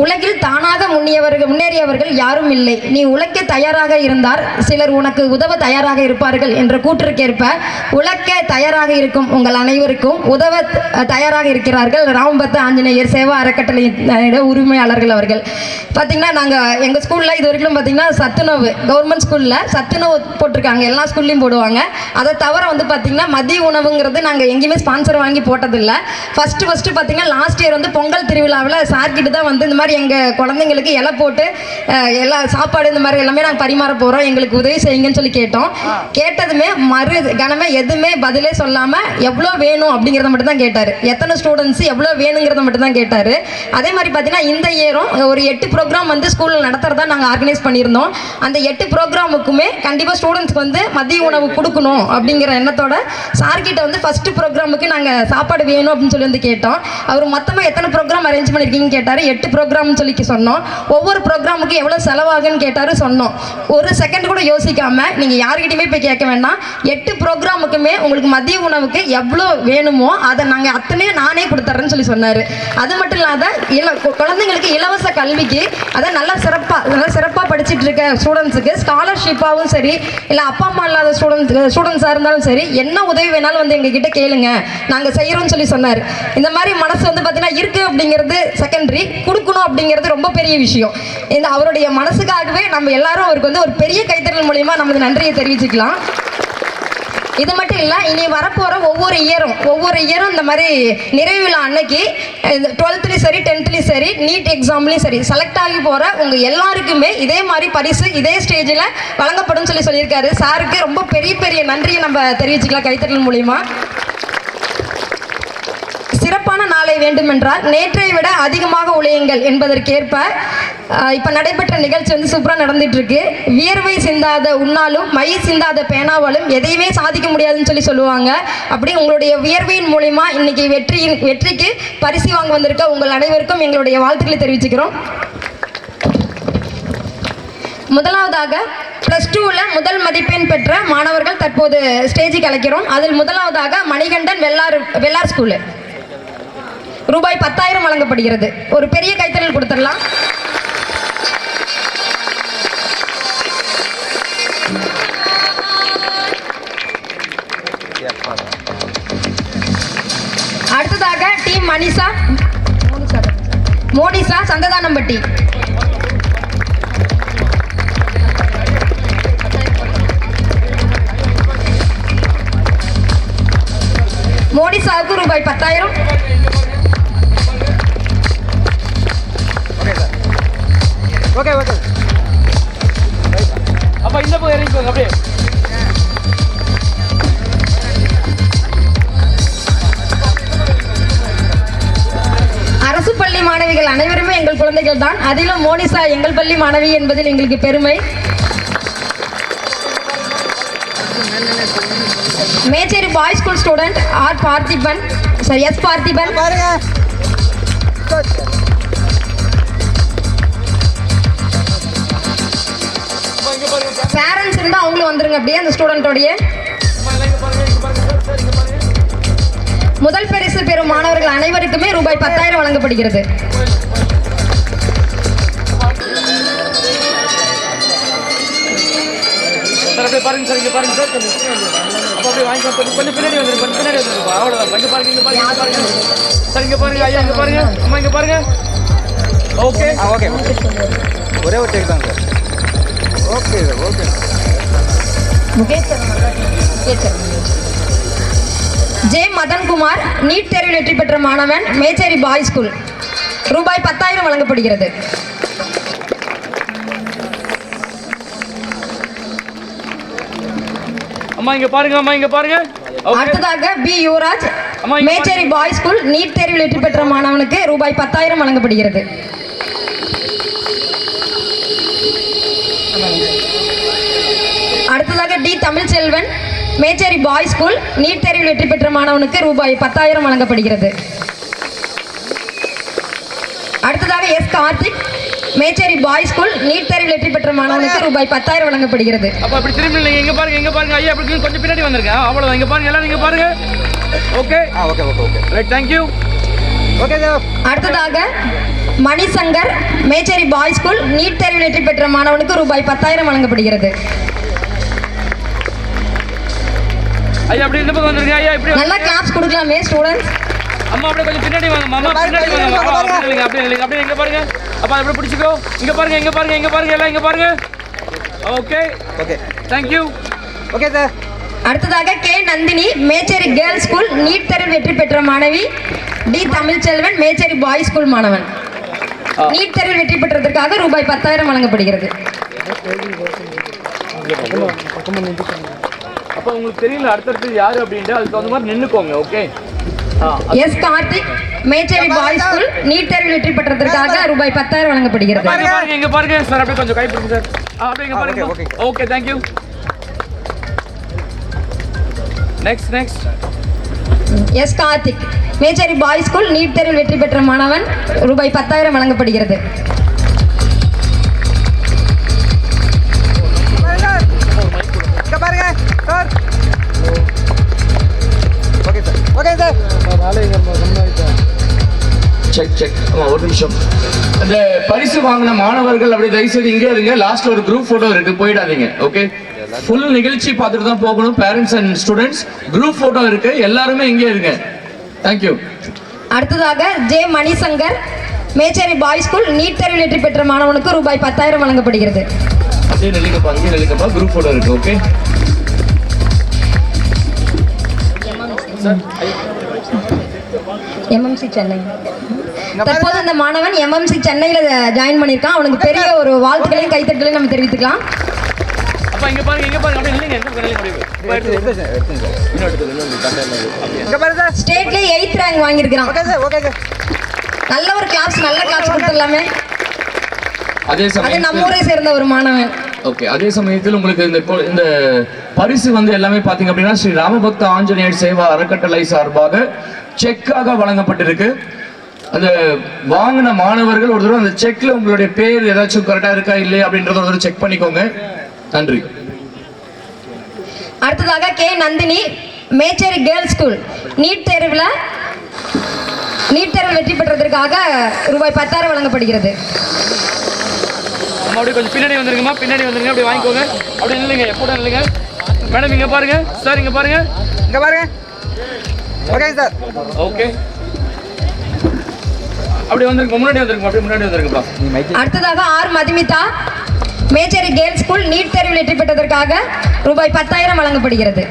உலகில் தானாக முன்னியவர்கள் முன்னேறியவர்கள் யாரும் இல்லை. நீ உழைக்க தயாராக இருந்தார் சிலர் உனக்கு உதவ தயாராக இருப்பார்கள் என்ற கூற்றுக்கேற்ப உழைக்க தயாராக இருக்கும் உங்கள் அனைவருக்கும் உதவ தயாராக இருக்கிறார்கள் ராமபத்த ஆஞ்சநேயர் சேவா அறக்கட்டளை உரிமையாளர்கள் அவர்கள். பார்த்தீங்கன்னா நாங்கள் எங்கள் ஸ்கூலில் இது வரைக்கும் பார்த்தீங்கன்னா சத்துணவு கவர்மெண்ட் ஸ்கூலில் சத்துணவு போட்டிருக்காங்க. எல்லா ஸ்கூல்லையும் போடுவாங்க. அதை தவிர வந்து பார்த்தீங்கன்னா மதிய உணவுங்கிறது நாங்கள் எங்கேயுமே ஸ்பான்சர் வாங்கி போட்டதில்லை. ஃபஸ்ட்டு ஃபஸ்ட்டு பார்த்தீங்கன்னா லாஸ்ட் இயர் வந்து பொங்கல் திருவிழாவில் சார்கிட்ட தான் வந்து இந்த மாதிரி எங்கள் குழந்தைங்களுக்கு இலை போட்டு எல்லா சாப்பாடு இந்த மாதிரி எல்லாமே நாங்கள் பரிமாற போகிறோம் எங்களுக்கு உதவி செய்யுங்கன்னு சொல்லி கேட்டோம். கேட்டதுமே மறு கணமே எதுவுமே பதிலே சொல்லாமல் எவ்வளோ வேணும் அப்படிங்கிறத மட்டும் தான் கேட்டார். எத்தனை ஸ்டூடெண்ட்ஸ் எவ்வளோ வேணுங்கிறத மட்டும் தான் கேட்டார். அதே மாதிரி பார்த்தீங்கன்னா இந்த இயரும் ஒரு எட்டு ப்ரோக்ராம் வந்து ஸ்கூலில் நடத்துறதா நாங்கள் ஆர்கனைஸ் பண்ணியிருந்தோம். அந்த எட்டு ப்ரோக்ராமுக்குமே கண்டிப்பாக ஸ்டூடெண்ட்ஸ்க்கு வந்து மதிய உணவு கொடுக்கணும் அப்படிங்கிற எண்ணத்தோட சார்கிட்ட வந்து ஃபர்ஸ்ட் ப்ரோக்ராமுக்கு நாங்கள் சாப்பாடு வேணும் அப்படின்னு சொல்லி வந்து கேட்டோம். அவர் மொத்தமாக எத்தனை ப்ரோக்ராம் அரேஞ்ச் பண்ணியிருக்கீங்கன்னு கேட்டார். எட்டு ப்ரோக்ராம்னு சொல்லி சொன்னோம். ஒவ்வொரு ப்ரோக்ராமுக்கு எவ்வளோ செலவாகுன்னு கேட்டார் சொன்னோம். ஒரு செகண்ட் கூட யோசிக்காமல் நீங்கள் யார்கிட்டயுமே போய் கேட்க வேண்டாம். எட்டு ப்ரோக்ராமுக்குமே உங்களுக்கு மதிய உணவுக்கு எவ்வளோ வேணுமோ அதை நாங்கள் அத்தனையும் நானே கொடுத்துட்றேன்னு சொல்லி சொன்னார். அது மட்டும் இல்லாத இல குழந்தைங்களுக்கு இலவச கல்விக்கு அதை நல்லா சிறப்பாக நல்லா சிறப்பாக படிச்சுட்டு இருக்க ஸ்டூடெண்ட்ஸுக்கு ஸ்காலர்ஷிப்பாகவும் சரி இல்லை அப்பா அம்மா இல்லாத ஸ்டூடெண்ட்ஸ் ஸ்டூடெண்ட்ஸாக இருந்தாலும் சரி என்ன உதவி வேணாலும் வந்து எங்ககிட்ட கேளுங்க. நாங்கள் செய்கிறோம்னு சொல்லி சொன்னார். இந்த மாதிரி மனசு வந்து பார்த்தீங்கன்னா இருக்குது அப்படிங்கிறது செகண்டரி கொடுக்கணும் அப்படிங்கிறது ரொம்ப பெரிய விஷயம். இந்த அவருடைய மனசுக்காகவே நம்ம எல்லாரும் அவருக்கு வந்து ஒரு பெரிய கைத்தறல் மூலியமா நமக்கு நன்றியை தெரிவிச்சுக்கலாம். இது மட்டும் இல்லை இனி வரப்போகிற ஒவ்வொரு இயரும் ஒவ்வொரு இயரும் இந்த மாதிரி நிறைவில் அன்னைக்கு டுவெல்த்லேயும் சரி டென்த்லேயும் சரி நீட் எக்ஸாம்லேயும் சரி செலக்ட் ஆகி போகிற உங்கள் எல்லாருக்குமே இதே மாதிரி பரிசு இதே ஸ்டேஜில் வழங்கப்படும் சொல்லி சொல்லியிருக்காரு. சாருக்கு ரொம்ப பெரிய பெரிய நன்றியை நம்ம தெரிவிச்சுக்கலாம் கைத்தட்டல் மூலிமா சிறப்பான நாளை வேண்டுமென்றால் நேற்றை விட அதிகமாக உழையுங்கள் என்பதற்கேற்ப இப்போ நடைபெற்ற நிகழ்ச்சி வந்து சூப்பராக நடந்துட்டுருக்கு. வியர்வை சிந்தாத உன்னாலும் மை சிந்தாத பேனாவாலும் எதையுமே சாதிக்க முடியாதுன்னு சொல்லி சொல்லுவாங்க. அப்படி உங்களுடைய வியர்வையின் மூலிமா இன்னைக்கு வெற்றியின் வெற்றிக்கு பரிசு வாங்க வந்திருக்க உங்கள் அனைவருக்கும் எங்களுடைய வாழ்த்துக்களை தெரிவிச்சுக்கிறோம். முதலாவதாக ப்ளஸ் டூவில் முதல் மதிப்பெண் பெற்ற மாணவர்கள் தற்போது ஸ்டேஜுக்கு அழைக்கிறோம். அதில் முதலாவதாக மணிகண்டன் வெள்ளார் வெள்ளார் ஸ்கூலு ரூபாய் பத்தாயிரம் வழங்கப்படுகிறது. ஒரு பெரிய கைத்தறல் கொடுத்துடலாம். அடுத்ததாக டீம் மனிஷா மோனிஷா சந்ததானம்பட்டி மோனிஷாவுக்கு ரூபாய் பத்தாயிரம். ஓகே ஓகே அப்ப இந்த பக்கம் இறங்கிக்கோங்க அப்படியே. அரசு பள்ளி மாணவிகள் அனைவருமே எங்கள் குழந்தைகள் தான். அதிலும் மோனிஷா எங்கள் பள்ளி மாணவி என்பதில் எங்களுக்கு பெருமை. Mecheri boys school student R Parthiban sir S Parthiban. பாருங்க. பேரண்ட்ஸ் இருந்தால் அவங்களும் வந்துருங்க அப்படியே அந்த ஸ்டூடெண்ட்டோடைய முதல் பரிசு பெறும் மாணவர்கள் அனைவருக்குமே ரூபாய் பத்தாயிரம் வழங்கப்படுகிறது. ஒரே ஒரு டேக் தாங்க sir okay okay J. Madhankumar NEET தேர்வில் வெற்றி பெற்ற மாணவன் மேச்சேரி பாய்ஸ் ஸ்கூல். ரூபாய் பத்தாயிரம் வழங்கப்படுகிறது. அம்மா இங்க பாருங்க அம்மா இங்க பாருங்க. அடுத்ததாக P. Yuvaraj Mecheri boys school NEET தேர்வில் வெற்றி பெற்ற மாணவனுக்கு ரூபாய் பத்தாயிரம் வழங்கப்படுகிறது. அடுத்ததாக T Tamilselvan Mecheri boys school NEET தேர்வில் வெற்றி பெற்ற மாணவனுக்கு ரூபாய் பத்தாயிரம் வழங்கப்படுகிறது. அடுத்ததாக S Karthik Mecheri boys school NEET தேர்வில் வெற்றி பெற்ற மாணவனுக்கு ரூபாய் பத்தாயிரம் வழங்கப்படுகிறது. அப்ப அப்படி திரும்பி இல்லைங்க இங்க பாருங்க இங்க பாருங்க. ஐயா அப்படி கொஞ்சம் பின்னாடி வந்திருக்கேன் அவ்வளவுதான். இங்க பாருங்க எல்லாரும் இங்க பாருங்க. Okay ah okay okay okay right thank you okay sir அடுத்ததாக Manishankar Mecheri boys school NEET தேர்வில் வெற்றி பெற்ற மாணவனுக்கு ரூபாய் பத்தாயிரம் வழங்கப்படுகிறது. நல்லா கிளாப்ஸ் கொடுக்கலாமே ஸ்டூடெண்ட்ஸ் அம்மா அப்படியே கொஞ்சம் பின்னாடி வாங்க. மாமா பின்னாடி வாங்க. மாமா அப்படியே இல்லைங்க அப்படியே இல்லைங்க அப்படியே இங்க பாருங்க. அப்பா அப்படியே பிடிச்சிக்கோ? இங்க பாருங்க இங்க பாருங்க இங்க பாருங்க எல்லாம் இங்க பாருங்க. Okay. Okay. Thank you okay sir. அடுத்ததாக K. Nandini Mecheri girls school NEET தேர்வில் வெற்றி பெற்ற மாணவி T. Tamilselvan Mecheri boys school மாணவன். நீட் தேர்வில் வெற்றி பெற்றதற்காக ரூபாய் பத்தாயிரம் வழங்கப்படுகிறது. அப்ப உங்களுக்கு தெரியல அடுத்தடுத்து யாரு அப்படின்ட்டு அதுக்கு தகுந்த மாதிரி நின்னுக்கோங்க okay S Karthik Mecheri boys school NEET தேர்வில் வெற்றி பெற்றதற்காக ரூபாய் பத்தாயிரம் வழங்கப்படுகிறது. இங்க பாருங்க இங்க பாருங்க சார் அப்படியே கொஞ்சம் கை பிடிங்க சார் அப்படியே இங்க பாருங்க. Okay, okay thank you next next S Karthik. Mecheri boys school NEET தேர்வில் வெற்றி பெற்ற மாணவன் ரூபாய் பத்தாயிரம் வழங்கப்படுகிறது. செக் செக் ஆமாம் ஒரு நிமிஷம். அந்த பரிசு வாங்கின மாணவர்கள் அப்படி தயவுசெய்து இங்கே இருங்க. லாஸ்ட்ல ஒரு குரூப் போட்டோ இருக்கு. போயிடாதீங்க. ஓகே ஃபுல் நிகழ்ச்சி பார்த்துட்டு தான் போகணும் parents and students group photo இருக்கு. எல்லாருமே இங்கே இருங்க. தேங்க்யூ அடுத்ததாக J Manishankar Mecheri boys school NEET தேர்வில் வெற்றி பெற்ற மாணவனுக்கு ரூபாய் பத்தாயிரம் வழங்கப்படுகிறது. அப்படியே நெல்லிங்கப்பா அங்கே நெல்லிங்கப்பா குரூப் போட்டோ இருக்கு ஓகே எம்எம்சி சென்னை தற்போது அந்த மாணவன் எம்எம்சி சென்னையில் ஜாயின் பண்ணியிருக்கான். அவனுக்கு பெரிய ஒரு வாழ்த்துக்களையும் கைத்தட்டலையும் நம்ம தெரிவித்துக்கலாம். அப்பா இங்க பாருங்க இங்க பாருங்க. அப்படியே நில்லுங்க இந்த பக்கம் நில்லுங்க அப்படியே. எடுத்து எடுத்து சார். எடுத்துங்க சார். இன்னும் எடுத்துங்க இன்னும் கரெக்டாக இங்க பாருங்க சார். ஸ்டேட்லேயே eighth rank okay sir okay sir. நல்ல ஒரு கிளாஸ் நல்ல கிளாஸ் கொடுத்துடலாமே. அதே அது நம்ம சமயம் ஊரை சேர்ந்த ஒரு மாணவன். ஓகே அதே சமயத்தில் உங்களுக்கு இந்த இந்த பரிசு வந்து எல்லாமே பாத்தீங்க அப்படின்னா ஸ்ரீ ராமபக்த ஆஞ்சநேயர் சேவா அறக்கட்டளை சார்பாக செக்காக வழங்கப்பட்டிருக்கு. அந்த வாங்கின மாணவர்கள் ஒரு தடவை அந்த செக்ல உங்களுடைய பேர் ஏதாச்சும் கரெக்டா இருக்கா இல்லையா அப்படின்றத ஒரு தடவை செக் பண்ணிக்கோங்க. நன்றி. அடுத்ததாக K. Nandini Mecheri girls school. NEET தேர்வில் நீட் தேர்வில் வெற்றி பெற்றதற்காக ரூபாய் பத்தாயிரம் வழங்கப்படுகிறது. அப்படியே கொஞ்சம் பின்னாடி வந்துருங்கம்மா பின்னாடி வந்துருங்க அப்படியே வாங்கிக்கோங்க. அப்படியே நில்லுங்க எப்போ நில்லுங்க. மேடம் இங்க பாருங்க. சார் இங்க பாருங்க. இங்க பாருங்க. Okay sir. ஓகே. அப்படியே வந்துருங்க முன்னாடி வந்துருங்க அப்படியே முன்னாடி வந்துருங்கப்பா. அடுத்ததாக R. Madhumitha Mecheri girls school NEET தேர்வில் வெற்றி பெற்றதற்காக ரூபாய் பத்தாயிரம் வழங்கப்படுகிறது.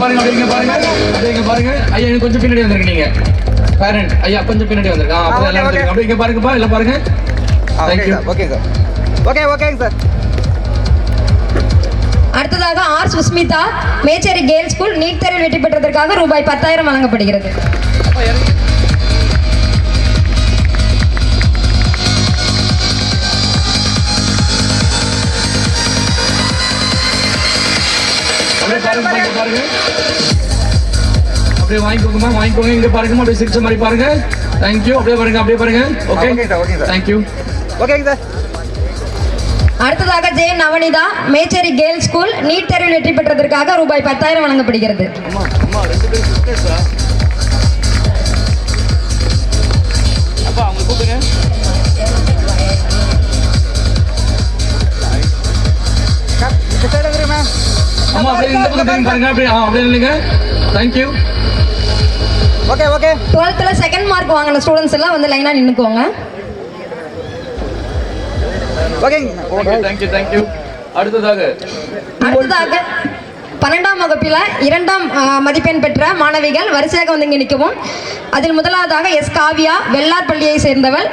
பாருங்க பாருங்க. பாருங்க. ஐயா எனக்கு கொஞ்சம் பின்னாடி வந்துருங்க நீங்க பேரண்ட் ஐயா கொஞ்சம் பின்னாடி வந்துருங்க ஆ, அப்படியே பாருங்கப்பா எல்லாம் பாருங்க. Okay thank you sir okay sir okay ஓகேங்க சார் அடுத்ததாக R Sushmitha Mecheri girls school NEET தேர்வில் வெற்றி பெற்றதற்காக ரூபாய் பத்தாயிரம் வழங்கப்படுகிறது. அப்படியே பாருங்க பாருங்க வாங்கிக்கோங்கம்மா வாங்கிக்கோங்க இங்க பாருங்கம்மா அப்படியே சிரிச்ச மாதிரி பாருங்க. தேங்க்யூ அப்படியே பாருங்க அப்படியே பாருங்க. Okay okay sir, okay sir. Thank you ஓகேங்க சார் அடுத்ததாக J Navanitha Mecheri girls school NEET தேர்வில் வெற்றி பெற்றதற்காக ரூபாய் பத்தாயிரம் வழங்கப்படுகிறது. ஓகே ஓகே டுவெல்த்தில் செகண்ட் மார்க் வாங்கின ஸ்டூடெண்ட்ஸ் எல்லாம் வந்து லைனாக நின்றுக்கோங்க ஓகேங்க ஓகே தேங்க்யூ தேங்க்யூ அடுத்ததாக. அடுத்ததாக பன்னெண்டாம் வகுப்பில் இரண்டாம் மதிப்பெண் பெற்ற மாணவிகள் வரிசையாக வந்து இங்கே நிற்கவும். அதில் முதலாவதாக எஸ். காவியா வெள்ளார் பள்ளியை சேர்ந்தவள்.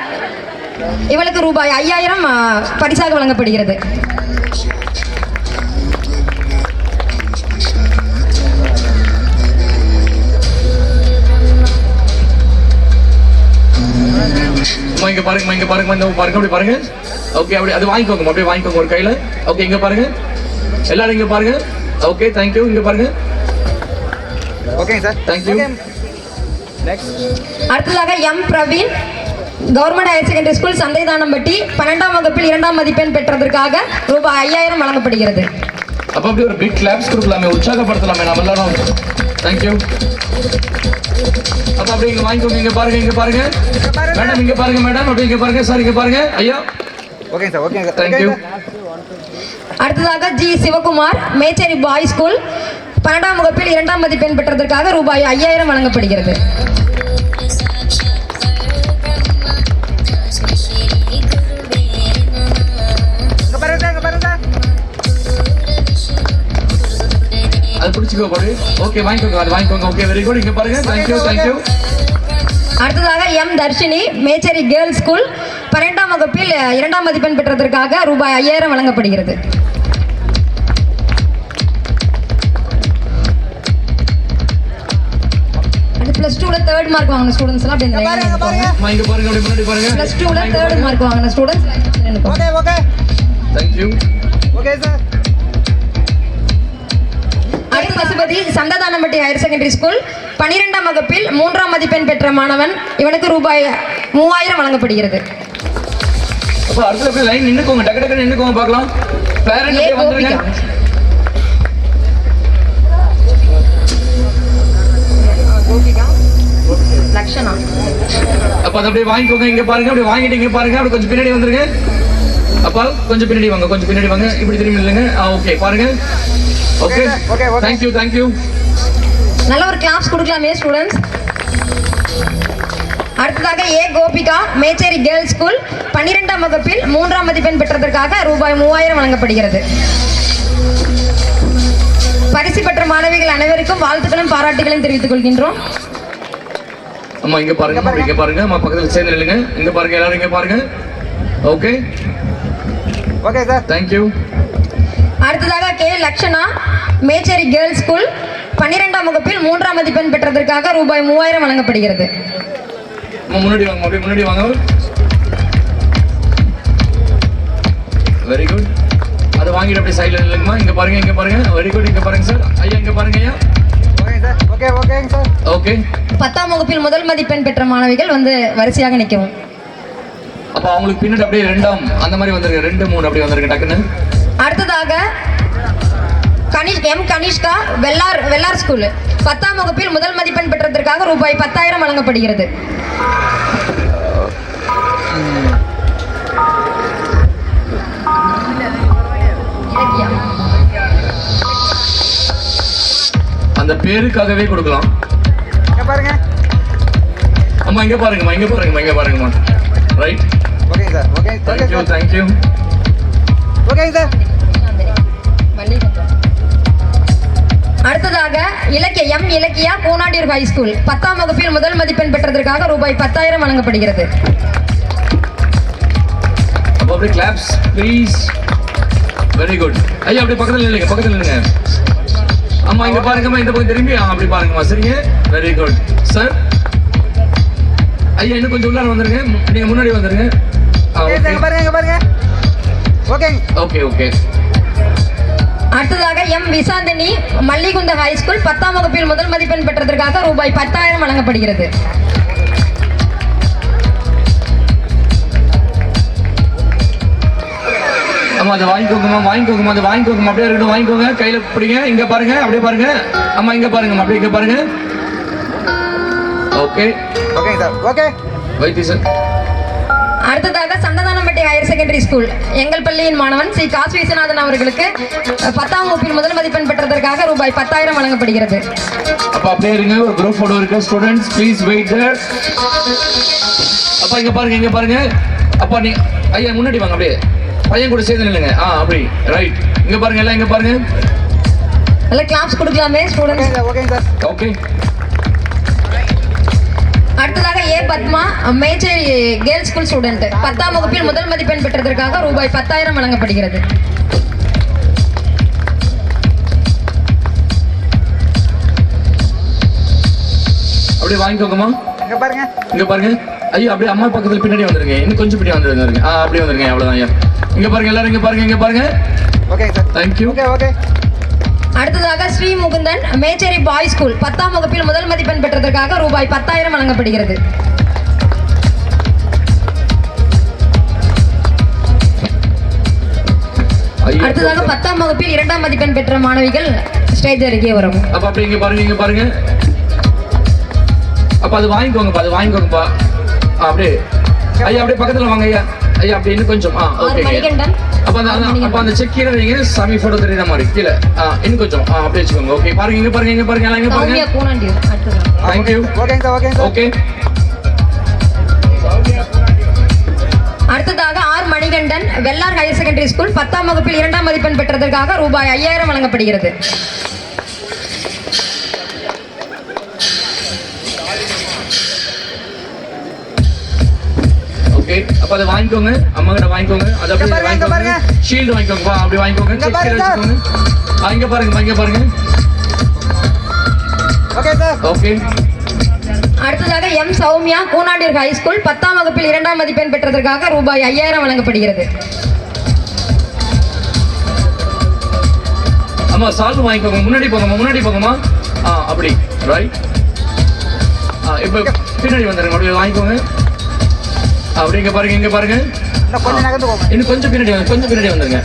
இவளுக்கு ரூபாய் ஐயாயிரம் பரிசாக வழங்கப்படுகிறது. இங்க பாருங்க இங்க பாருங்க பாருங்க அப்படி பாருங்க. ஓகே அப்படி அது வாங்கிக்கோங்க அப்படியே வாங்கிக்கோங்க ஒரு கையில. ஓகே இங்க பாருங்க. எல்லாரும் இங்க பாருங்க. ஓகே தேங்க்யூ இங்க பாருங்க. ஓகேங்க சார் Thank you. நெக்ஸ்ட் அடுத்ததாக M Praveen government higher secondary school Santhathanampatti பன்னெண்டாம் வகுப்பில் இரண்டாம் மதிப்பெண் பெற்றதற்காக ரூபாய் ஐயாயிரம் வழங்கப்படுகிறது. அப்ப அப்படி ஒரு பிக் கிளாப்ஸ் கொடுக்கலாமே உற்சாகப்படுத்தலாமே நம்ம எல்லாரும். தேங்க்யூ அப்ப அப்படி இங்க வாங்கிக்கோங்க இங்க பாருங்க இங்க பாருங்க. மேடம் இங்க பாருங்க மேடம் அப்படி இங்க பாருங்க. சார் இங்க பாருங்க. ஐயா. ஓகேங்க சார் ஓகேங்க சார் தேங்க்யூ அடுத்ததாக G Sivakumar Mecheri boy school. பன்னெண்டாம் வகுப்பில் இரண்டாம் மதிப்பெண் பெற்றதற்காக ரூபாய் ஐயாயிரம் வழங்கப்படுகிறது. இங்க பாருங்க சார் இங்க பாருங்க. சார் அது பிடிச்சிக்கோ பாரு. ஓகே வாங்கிக்கோங்க அது வாங்கிக்கோங்க. ஓகே வெரி குட் இங்க பாருங்க. தேங்க்யூ தேங்க்யூ அடுத்ததாக M Dharshini Mecheri girls school. பன்னெண்டாம் வகுப்பில் இரண்டாம் மதிப்பெண் பெற்றதற்காக ரூபாய் ஐயாயிரம் வழங்கப்படுகிறது. ப்ளஸ் டூவில் தேர்ட் மார்க் வாங்கின ஸ்டூடெண்ட்ஸ் எல்லாம் அப்படி பாருங்க பாருங்க. அப்படி ப்ளஸ் டூவில் தேர்ட் மார்க் வாங்கின students okay okay thank you okay sir அடுத்த Pasupathi Santhathanampatti higher secondary school பனிரெண்டாம் வகுப்பில் மூன்றாம் மதிப்பெண் பெற்ற மாணவன் இவனுக்கு ரூபாய் மூவாயிரம் வழங்கப்படுகிறது. அடுத்த அப்படியே லைன் நின்னுக்கோங்க. டக்கு டக்கு நின்னுக்கோங்க பார்க்கலாம். பேரண்ட் வந்துருங்க. அப்ப அதை அப்படியே வாங்கிக்கோங்க. இங்க பாருங்க அப்படியே வாங்கிட்டு இங்க பாருங்க. அப்படி கொஞ்சம் பின்னாடி வந்துருங்க. அப்பா கொஞ்சம் பின்னாடி வாங்க கொஞ்சம் பின்னாடி வாங்க. இப்படி திரும்பி இல்லைங்க ஓகே பாருங்க. ஓகே. தேங்க்யூ தேங்க்யூ நல்ல ஒரு கிளாப்ஸ் கொடுக்கலாமே ஸ்டூடெண்ட்ஸ் அடுத்ததாக A Gopika Mecheri girls school பன்னிரெண்டாம் வகுப்பில் மூன்றாம் மதிப்பெண் பெற்றதற்காக ரூபாய் மூவாயிரம் வழங்கப்படுகிறது. பரிசு பெற்ற மாணவிகள் அனைவருக்கும் வாழ்த்துக்களும் பாராட்டுகளையும் தெரிவித்துக் கொள்கின்றோம். அம்மா இங்க பாருங்க இங்க பாருங்க. அம்மா பக்கத்துல சேர்ந்து நில்லுங்க. இங்க பாருங்க எல்லாரும் இங்க பாருங்க. Okay okay sir thank you அடுத்ததாக K. Lakshana Mecheri girls school பன்னிரெண்டாம் வகுப்பில் மூன்றாம் மதிப்பெண் பெற்றதற்காக ரூபாய் மூவாயிரம் வழங்கப்படுகிறது. அம்மா முன்னாடி வாங்க அப்படியே முன்னாடி வாங்க. வெரி குட் அதை வாங்கிட்டு அப்படியே சைடுல நில்லுங்கம்மா. இங்க பாருங்க இங்க பாருங்க. வெரி குட் இங்க பாருங்க சார் ஐயா இங்க பாருங்க ஐயா. ஓகே ஓகேங்க சார் ஓகே பத்தாம் வகுப்பில் முதல் மதிப்பெண் பெற்ற மாணவிகள் வந்து வரிசையாக நிற்கவும். அப்ப அவங்களுக்கு பின்னாடி அப்படியே ரெண்டாம் அந்த மாதிரி வந்துருங்க ரெண்டு மூணு அப்படியே வந்துருங்க டக்குன்னு. அடுத்ததாக கனிஷ் எம். கனிஷ்கா வெள்ளார் வெள்ளார் ஸ்கூல் பத்தாம் வகுப்பில் முதல் மதிப்பெண் பெற்றதற்காக ரூபாய் பத்தாயிரம் வழங்கப்படுகிறது. அந்த பேருக்காகவே கொடுக்கலாம். இங்க பாருங்க. அம்மா இங்க பாருங்கம்மா இங்க பாருங்கம்மா இங்க பாருங்கம்மா. ரைட் ஓகேங்க sir okay okay thank you sir thank you ஓகேங்க சார். அடுத்ததாக Ilakkiya M Ilakkiya Koonadiyur high school பத்தாம் வகுப்பில் முதல் மதிப்பெண் பெற்றதற்காக ரூபாய் பத்தாயிரம் வழங்கப்படுகிறது. அப்போ அப்படியே கிளாப்ஸ் ப்ளீஸ் வெரி குட் ஐயா அப்படியே பக்கத்துல நில்லுங்க பக்கத்துல நில்லுங்க. அம்மா இங்க பாருங்கம்மா இந்த பக்கம் திரும்பி. அப்படி பாருங்கம்மா. சரிங்க? வெரி குட் சார் ஐயா இன்னும் கொஞ்சம் உள்ளார வந்துருங்க. நீங்க முன்னாடி வந்துருங்க. ஓகே பாருங்க பாருங்க. ஓகேங்க ஓகே ஓகே அடுத்ததாக M Visanthini Mallikunda high school பத்தாம் வகுப்பில் முதல் மதிப்பெண் பெற்றதற்காக ரூபாய் பத்தாயிரம் வழங்கப்படுகிறது. அம்மா அதை வாங்கிக்கோங்கம்மா வாங்கிக்கோங்கம்மா அதை வாங்கிக்கோங்கம்மா. அப்படியே இருக்கட்டும் வாங்கிக்கோங்க. கையில பிடிங்க. இங்க பாருங்க. அப்படியே பாருங்க. அம்மா இங்க பாருங்கம்மா. அப்படியே இங்க பாருங்க. ஓகே. ஓகேங்க சார். ஓகே. வைத்தி சார். அடுத்ததாக சந்ததானம்பட்டி ஹையர் செகண்டரி ஸ்கூல். எங்கள் பள்ளியின் மாணவன் சி. காசி விஸ்வநாதன் அவர்களுக்கு பத்தாம் வகுப்பில் முதல் மதிப்பெண் பெற்றதற்காக ரூபாய் பத்தாயிரம் வழங்கப்படுகிறது. அப்ப அப்படியே இருங்க. ஒரு குரூப் போட்டோ இருக்கு. ஸ்டூடெண்ட்ஸ் ப்ளீஸ் வெயிட் அப்பா இங்க பாருங்க இங்க பாருங்க. அப்பா நீ ஐயா முன்னாடி வாங்க அப்படியே. பையன் கூட சேர்ந்து நில்லுங்க. ஆ அப்படி. ரைட் இங்க பாருங்க எல்லாம் இங்க பாருங்க. நல்ல கிளாப்ஸ் கொடுக்கலாமே ஸ்டூடெண்ட்ஸ் ஓகேங்க சார் ஓகே அடுத்ததாக A Padma Mecheri girls school student பத்தாம் வகுப்பில் முதல் மதிப்பெண் பெற்றதற்காக ரூபாய் பத்தாயிரம் வழங்கப்படுகிறது. அப்படியே வாங்கிக்கோங்கம்மா. இங்க பாருங்க. இங்க பாருங்க. ஐயா அப்படியே அம்மா பக்கத்துல பின்னாடி வந்துருங்க. இன்னும் கொஞ்சம் பின்னாடி வந்துருங்க. ஆ அப்படியே வந்துருங்க. அவ்வளவுதான் ஐயா. இங்க பாருங்க எல்லாரும் இங்க பாருங்க இங்க பாருங்க. ஓகேங்க சார் தேங்க்யூ ஓகே ஓகே அடுத்ததாக ஸ்ரீ முகுந்தன் மேச்சேரி பாய் ஸ்கூல். பத்தாம் வகுப்பில் முதல் மதிப்பெண் பெற்றதற்காக ரூபாய் பத்தாயிரம் வழங்கப்படுகிறது. அடுத்ததாக பத்தாம் வகுப்பில் இரண்டாம் மதிப்பெண் பெற்ற மாணவிகள் ஸ்டேஜ் அருகே வரவும் அப்ப அப்படி இங்க பாருங்க இங்க பாருங்க. அப்ப அது வாங்கிக்கோங்கப்பா அது வாங்கிக்கோங்கப்பா. அப்படியே. ஐயா அப்படியே பக்கத்துல வாங்க ஐயா. ஐயா அப்படி இன்னும் கொஞ்சம் ஆ ஆர் ஓகே மணிகண்டன். அப்ப அந்த அந்த- அப்ப அந்த செக் கீழே வைங்க சாமி போட்டோ தெரியுற மாதிரி. கீழே ஆ இன்னும் கொஞ்சம் ஆ அப்படியே வச்சுக்கோங்க. ஓகே பாருங்க இங்க பாருங்க இங்க பாருங்க எல்லாம் இங்க சௌமியா பாருங்க கூனாண்டியூர் அடுத்ததாக தேங்க் யூ ஓகேங்க சார் ஓகேங்க சார் ஓகே அடுத்ததாக R Manikandan Vellar higher secondary school பத்தாம் வகுப்பில் இரண்டாம் மதிப்பெண் பெற்றதற்காக ரூபாய் ஐயாயிரம் வழங்கப்படுகிறது. அப்ப அதை வாங்கிக்கோங்க அம்மா கிட்ட வாங்கிக்கோங்க அது அப்படியே வாங்கிக்கோங்க. ஷீல்டு வாங்கிக்கோங்க வா அப்படி வாங்கிக்கோங்க. செக் பாருங்க. வச்சுக்கோங்க இங்க பாருங்க இங்க பாருங்க. Okay sir okay. அடுத்ததாக M Soumya Koonandiyur high school பத்தாம் வகுப்பில் இரண்டாம் மதிப்பெண் பெற்றதற்காக ரூபாய் ஐயாயிரம் வழங்கப்படுகிறது. அம்மா சால்வ் வாங்கிக்கோங்க முன்னாடி போங்கம்மா முன்னாடி போங்கம்மா. ஆ அப்படி ரைட் இப்போ பின்னாடி வந்துருங்க அப்படியே வாங்கிக்கோங்க. அப்படி இங்க பாருங்க இங்க பாருங்க. இன்னும் கொஞ்சம் நகர்ந்து போங்க. இன்னும் கொஞ்சம் பின்னாடி கொஞ்சம் பின்னாடி வந்துருங்க.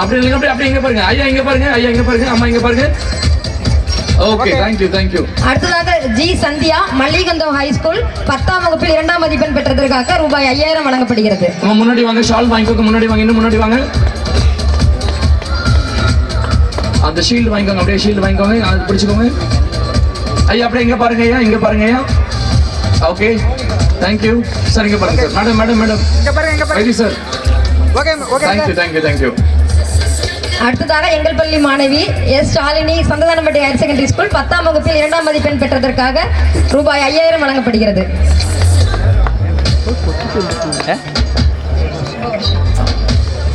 அப்படி இல்லைங்க அப்படி அப்படி இங்க பாருங்க. ஐயா இங்க பாருங்க ஐயா இங்க பாருங்க அம்மா இங்க பாருங்க. Okay. Thank you thank you அடுத்ததாக G Sandhiya Mallikandam high school பத்தாம் வகுப்பில் இரண்டாம் மதிப்பெண் பெற்றதற்காக ரூபாய் ஐயாயிரம் வழங்கப்படுகிறது. முன்னாடி வாங்க ஷால் வாங்கிக்கோங்க முன்னாடி வாங்க இன்னும் முன்னாடி வாங்க. அந்த ஷீல்டு வாங்கிக்கோங்க அப்படியே ஷீல்டு வாங்கிக்கோங்க அது பிடிச்சிக்கோங்க. ஐயா அப்படியே இங்க பாருங்க ஐயா இங்க பாருங்க ஐயா. ஓகே தேங்க்யூ சார் இங்க பாருங்க சார் மேடம் மேடம் மேடம் இங்க பாருங்க இங்க பாருங்க. Sir okay okay thank you thank you thank you அடுத்ததாக எங்கள் பள்ளி மாணவி S Stalini Santhathanampatti higher secondary school பத்தாம் வகுப்பில் இரண்டாம் மதிப்பெண் பெற்றதற்காக ரூபாய் ஐயாயிரம் வழங்கப்படுகிறது.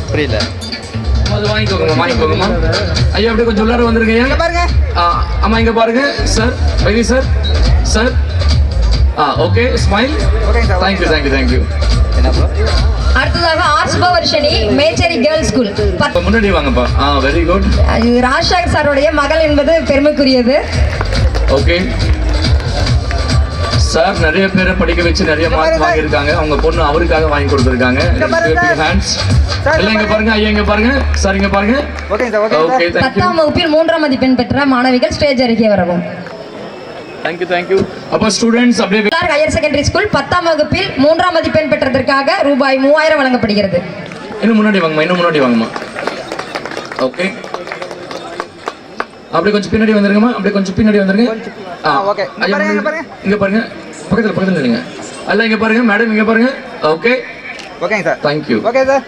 புரியல. வாங்கிக்கோங்க வாங்கிக்கோங்கம்மா ஐயா அப்படியே கொஞ்சம் உள்ளார வந்துருங்க பாருங்க. ஆ, அம்மா இங்க பாருங்க. Sir why this sir sir ah okay smile thank you thank you thank you என்ன ப்ரோ அடுத்ததாக R Subavarshini Mecheri girls school முன்னாடி வாங்கப்பா. ஆ வெரி குட் அது ராஜ்சாகர் சாருடைய மகள் என்பது பெருமைக்குரியது. ஓகே சார் நிறைய பேரை படிக்க வச்சு நிறைய மார்க் வாங்கியிருக்காங்க. அவங்க பொண்ணு அவருக்காக வாங்கி கொடுத்துருக்காங்க. ஹேண்ட்ஸ் இங்க பாருங்க. ஐயா இங்க பாருங்க. சார் இங்க பாருங்க. ஓகே பத்தாம் வகுப்பில் மூன்றாம் மதிப்பெண் பெற்ற மாணவிகள் ஸ்டேஜ் அருகே வரவும். தேங்க்யூ தேங்க்யூ அப்போ ஸ்டூடெண்ட்ஸ் அப்படியே ஹையர் செகண்டரி ஸ்கூல் பத்தாம் வகுப்பில் மூன்றாம் மதிப்பெண் பெற்றதற்காக ரூபாய் மூவாயிரம் வழங்கப்படுகிறது. இன்னும் முன்னாடி வாங்கம்மா இன்னும் முன்னாடி வாங்கம்மா. ஓகே அப்படியே கொஞ்சம் பின்னாடி வந்துருங்கம்மா அப்படியே கொஞ்சம் பின்னாடி வந்துருங்க. ஆ. இங்க பாருங்க, பக்கத்துல பக்கத்துல நில்லுங்க. எல்லாம் இங்க பாருங்க மேடம் இங்க பாருங்க. ஓகே ஓகேங்க சார் தேங்க்யூ ஓகே சார்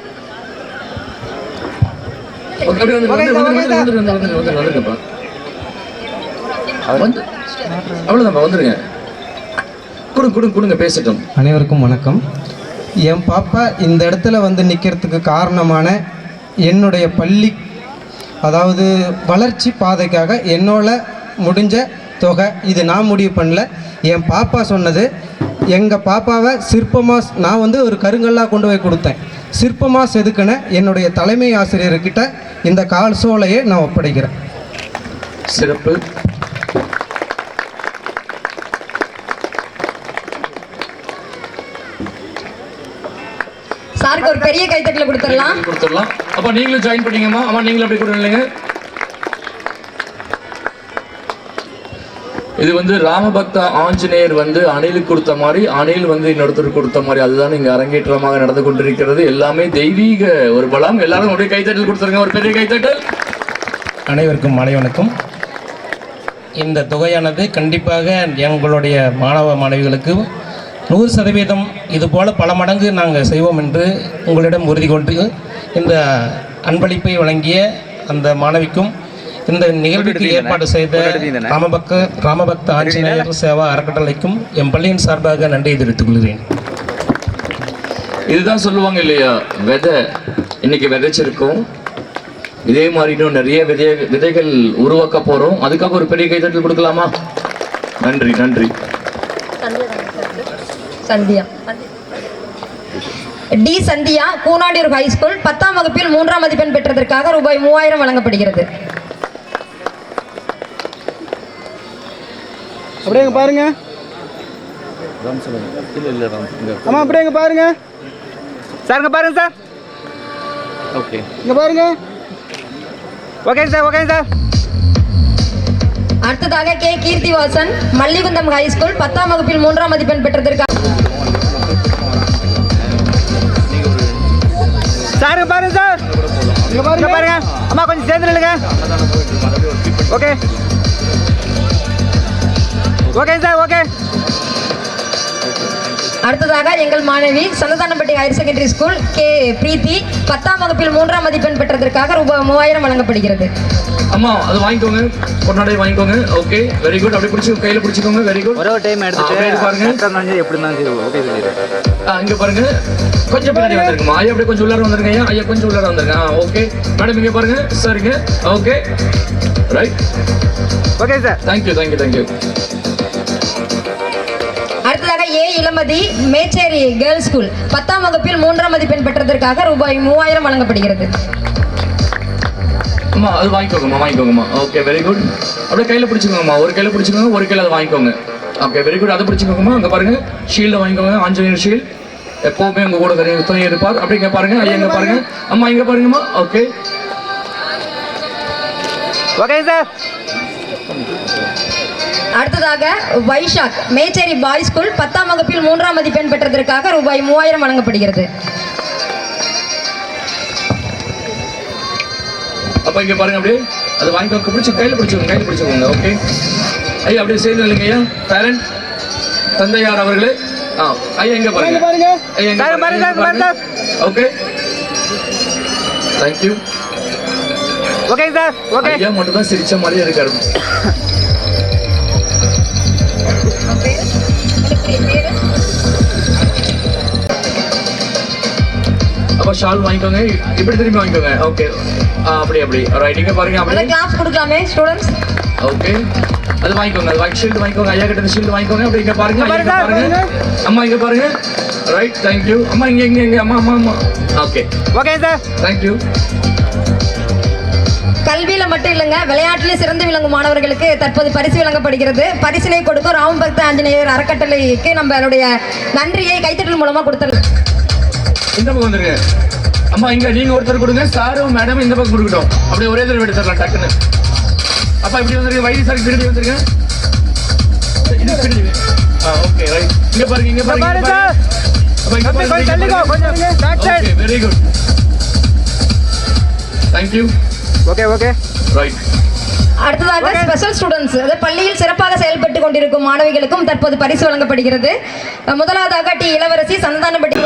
அப்படியே வந்து Okay, வந்து sir, வந்து okay, sir. வந்து வந்து வந்து வந்து வந்துருங்கப்பா வந்து அவ்வளோதான்ப்பா வந்துருங்க. கொடுங்க கொடுங்க கொடுங்க பேசட்டும். அனைவருக்கும் வணக்கம். என் பாப்பா இந்த இடத்துல வந்து நிற்கிறதுக்கு காரணமான என்னுடைய பள்ளி அதாவது வளர்ச்சி பாதைக்காக என்னோட முடிஞ்ச தொகை இது நான் முடிவு பண்ணல. என் பாப்பா சொன்னது எங்கள் பாப்பாவை சிற்பமாக நான் வந்து ஒரு கருங்கல்லாக கொண்டு போய் கொடுத்தேன். சிற்பமாக செதுக்கின என்னுடைய தலைமை ஆசிரியர்கிட்ட இந்த கால் சோலையை நான் ஒப்படைக்கிறேன். சிறப்பு. சாருக்கு ஒரு பெரிய கைத்தட்டல கொடுத்துடலாம். கொடுத்துடலாம். அப்ப நீங்களும் ஜாயின் பண்ணீங்கம்மா அம்மா நீங்களும் அப்படி கூட இல்லைங்க இது வந்து ராமபக்தா ஆஞ்சநேயர் வந்து அணிலுக்கு கொடுத்த மாதிரி அணில் வந்து இன்னொருத்தருக்கு கொடுத்த மாதிரி. அதுதான் இங்க அரங்கேற்றமாக நடந்து கொண்டிருக்கிறது. எல்லாமே தெய்வீக ஒரு பலம். எல்லாரும் அப்படியே கைத்தட்டல் கொடுத்துருங்க. ஒரு பெரிய கைத்தட்டல். அனைவருக்கும் மாலை வணக்கம். இந்த தொகையானது கண்டிப்பாக எங்களுடைய மாணவ மாணவிகளுக்கு நூறு சதவீதம் இதுபோல் பல மடங்கு நாங்கள் செய்வோம் என்று உங்களிடம் உறுதி கொண்டு இந்த அன்பளிப்பை வழங்கிய அந்த மாணவிக்கும் இந்த நிகழ்வுக்கு ஏற்பாடு செய்த ராமபக்த ராமபக்த ஆஞ்சநேயர் சேவா அறக்கட்டளைக்கும் என் பள்ளியின் சார்பாக நன்றியை தெரிவித்துக் கொள்கிறேன். இதுதான் சொல்லுவாங்க இல்லையா? விதை. இன்னைக்கு விதைச்சிருக்கோம் இதே மாதிரி இன்னும் நிறைய விதை விதைகள் உருவாக்க போறோம். அதுக்காக ஒரு பெரிய கைத்தட்டல் கொடுக்கலாமா? நன்றி நன்றி. Sandhiya. T Sandhiya Koonadiyur high school பத்தாம் வகுப்பில் மூன்றாம் மதிப்பெண் பெற்றதற்காக ரூபாய் மூவாயிரம் வழங்கப்படுகிறது. அப்படியே பாருங்க. ஆமா அப்படியே பாருங்க. சார் பாருங்க சார். ஓகே இங்க பாருங்க. ஓகேங்க சார் ஓகேங்க சார் அடுத்ததாக கே. கீர்த்திவாசன் மல்லிகுந்தம் ஹைஸ்கூல் பத்தாம் வகுப்பில் மூன்றாம் மதிப்பெண் பெற்றதற்காக சார் பாருங்க சார். பாருங்க. பாருங்க. அம்மா கொஞ்சம் சேர்ந்து நில்லுங்க. ஓகே சார் ஓகே அடுத்ததாக எங்கள் மாணவி Santhathanapatti higher secondary school K. Preethi பத்தாம் வகுப்பில் மூன்றாம் மதிப்பெண் பெற்றதற்காக ரூபாய் மூவாயிரம் வழங்கப்படுகிறது. அம்மா அது வாங்கிக்கோங்க. பொன்னாடை வாங்கிக்கோங்க. ஓகே வெரி குட் அப்படி பிடிச்சி கையில பிடிச்சிக்கோங்க. வெரி குட் ஒரே டைம் அப்படியே பாருங்க. எப்படி சரி ஓகே இங்க பாருங்க. கொஞ்சம் பின்னாடி வந்துருங்கம்மா. ஐயா அப்படியே கொஞ்சம் உள்ளார வந்துருங்க ஐயா. ஐயா கொஞ்சம் உள்ளார வந்துருங்க. ஓகே மேடம் இங்க பாருங்க. சரிங்க. Okay right okay sir. Thank you thank you thank you A Ilamathi Mecheri girls school. பத்தாம் வகுப்பில் மூன்றாம் மதிப்பெண் பெற்றதற்காக ரூபாய் மூவாயிரம் வழங்கப்படுகிறது. அம்மா அது வாங்கிக்கோங்கம்மா வாங்கிக்கோங்கம்மா. ஓகே வெரி குட் அப்படியே கையில பிடிச்சிக்கோங்கம்மா. ஒரு கையில பிடிச்சிக்கோங்க ஒரு கையில அதை வாங்கிக்கோங்க. ஓகே வெரி குட் அதை பிடிச்சிக்கோங்கம்மா. அங்க பாருங்க. ஷீல்ட வாங்கிக்கோங்க. ஆஞ்சநேயர் ஷீல்ட் எப்பவுமே உங்க கூட துணை துணை இருப்பார் அப்படி இங்க பாருங்க. ஐயா இங்க பாருங்க. அம்மா இங்க பாருங்கம்மா. ஓகே ஓகே சார் அடுத்ததாக வைஷாக். மேச்சேரி பாய்ஸ் ஸ்கூல் பத்தாம் வகுப்பில் மூன்றாம் மதிப்பெண் பெற்றதற்காக ரூபாய் மூவாயிரம் வழங்கப்படுகிறது. அப்ப இங்க பாருங்க அப்படியே. அது வாங்கிக்கோங்க பிடிச்சி கையில பிடிச்சிக்கோங்க கையில பிடிச்சிக்கோங்க ஓகே ஐயா அப்படியே சேர்ந்து இல்லைங்க ஐயா. பேரண்ட் தந்தையார் அவர்களே. ஆ ஐயா இங்க பாருங்க. ஐயா இங்க சார், பாருங்க, ஓகே தேங்க்யூ ஓகேங்க சார் ஓகே ஐயா மட்டும் தான் சிரிச்ச மாதிரி இருக்காரு. அப்ப ஷால் வாங்கிக்கோங்க. இப்படி திரும்பி வாங்கிக்கோங்க. ஓகே அப்படி அப்படி. ரைட் இங்க பாருங்க அப்படி. கிளாஸ் கொடுக்கலாமே ஸ்டூடெண்ட்ஸ் ஓகே அது வாங்கிக்கோங்க அது வாங்கி ஷீல்டு வாங்கிக்கோங்க ஐயா கிட்ட ஷீல்டு வாங்கிக்கோங்க. அப்படி இங்க பாருங்க பாருங்க, அம்மா இங்க பாருங்க. ரைட் தேங்க் யூ அம்மா இங்க இங்க இங்க அம்மா அம்மா அம்மா. Okay okay sir thank you கல்வியில மட்டும் இல்லைங்க விளையாட்டிலே சிறந்து விளங்கும் மாணவர்களுக்கு தற்போது பரிசு வழங்கப்படுகிறது. பரிசினை கொடுக்கும் ராமபக்த ஆஞ்சநேயர் அறக்கட்டளைக்கு நம்மளுடைய நன்றியை கைத்தட்டல் மூலமா கொடுத்துடலாம். இந்த பக்கம் வந்துருங்க. அம்மா இங்க நீங்க ஒருத்தர் கொடுங்க. சாரும் மேடம் இந்த பக்கம் கொடுக்கட்டும். அப்படியே ஒரே தடவை எடுத்துடலாம் டக்குன்னு. அப்பா இப்படி வந்துருங்க. வைத்தி சார் பின்னாடி வந்துருங்க. இது பின்னாடி. ஆ ஓகே ரைட் இங்க பாருங்க இங்க பாருங்க பாருங்க சார். அப்பா இங்க. Okay very good thank you okay okay right அடுத்ததாக ஸ்பெஷல் ஸ்டூடெண்ட்ஸ் அதாவது பள்ளியில் சிறப்பாக செயல்பட்டு கொண்டிருக்கும் மாணவிகளுக்கும் தற்போது பரிசு வழங்கப்படுகிறது. முதலாவதாக D. Ilavarasi Santhanapatti.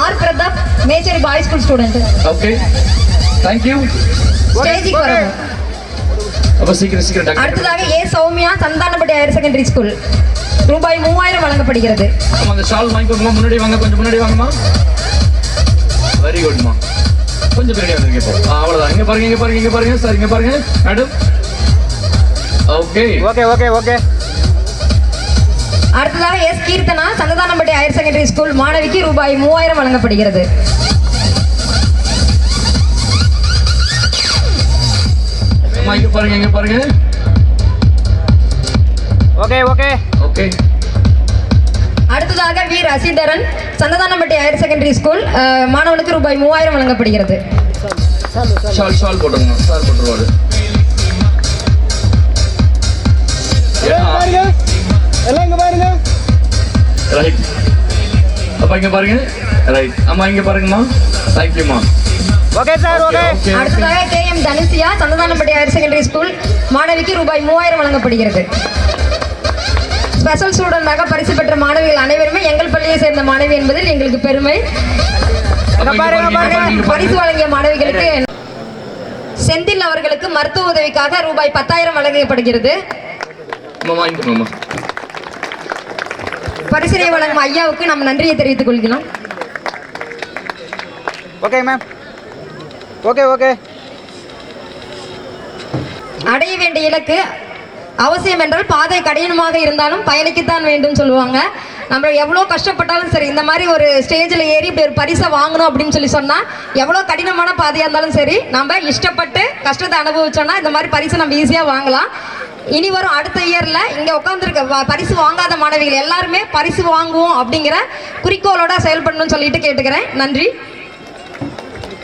R Pratap Mecheri boys school student okay thank you ஸ்டேஜுக்கு. வரணும் அப்ப சீக்கிரம் சீக்கிரம் அடுத்ததாக A. Soumya Santhanapatti higher secondary school ரூபாய் மூவாயிரம் வழங்கப்படுகிறது. அந்த ஷால் வாங்கிக்கோங்கம்மா முன்னாடி வாங்க கொஞ்சம் முன்னாடி வாங்கம்மா. வெரி குட்மா கொஞ்சம் பின்னாடி வந்துருங்க இப்போ இங்க பாருங்க இங்க பாருங்க இங்க பாருங்க. சார் இங்க பாருங்க. Madam okay okay okay okay அடுத்ததாக S Keerthana Santhathanapatti higher secondary school மாணவிக்கு ரூபாய் மூவாயிரம் வழங்கப்படுகிறது. இங்க பாருங்க இங்க பாருங்க. Okay okay. ஓகே. அடுத்ததாக V Rasidharan Santhathanapatti higher secondary school மாணவனுக்கு ரூபாய் மூவாயிரம் வழங்கப்படுகிறது. ஷால் ஷால் போட்டுருங்க சார் போட்டுருவாரு. எல்லாம் இங்க பாருங்க. ரைட் அப்பா இங்க பாருங்க. ரைட் அம்மா இங்க பாருங்கம்மா. தேங்க்யூம்மா ஓகே சார் ஓகே. ஓகே அடுத்ததாக K M Dhanushiya Santhanapatti higher secondary school மாணவிக்கு ரூபாய் மூவாயிரம் வழங்கப்படுகிறது. ஸ்பெஷல் ஸ்டூடெண்டாக பரிசு பெற்ற மாணவிகள் அனைவருமே எங்கள் பள்ளியை சேர்ந்த மாணவி என்பதில் எங்களுக்கு பெருமை. பரிசு வழங்கிய மாணவிகளுக்கு செந்தில் அவர்களுக்கு மருத்துவ உதவிக்காக ரூபாய் பத்தாயிரம் வழங்கப்படுகிறது. பரிசினை வழங்கும் ஐயாவுக்கு நாம் நன்றியை தெரிவித்துக் கொள்கிறோம். ஓகே மேம் ஓகே ஓகே அடைய வேண்டிய இலக்கு அவசியம் என்றால் பாதை கடினமாக இருந்தாலும் பயணிக்கத்தான் வேண்டும் சொல்லுவாங்க. நம்ம எவ்வளோ கஷ்டப்பட்டாலும் சரி இந்த மாதிரி ஒரு ஸ்டேஜில் ஏறி இப்படி ஒரு பரிசை வாங்கணும் அப்படின்னு சொல்லி சொன்னால் எவ்வளோ கடினமான பாதையாக இருந்தாலும் சரி நம்ம இஷ்டப்பட்டு கஷ்டத்தை அனுபவிச்சோன்னா இந்த மாதிரி பரிசை நம்ம ஈஸியாக வாங்கலாம். இனி வரும் அடுத்த இயரில் இங்கே உட்காந்துருக்க பரிசு வாங்காத மாணவிகள் எல்லாருமே பரிசு வாங்குவோம் அப்படிங்கிற குறிக்கோளோட செயல்படணும்னு சொல்லிட்டு கேட்டுக்கிறேன். நன்றி.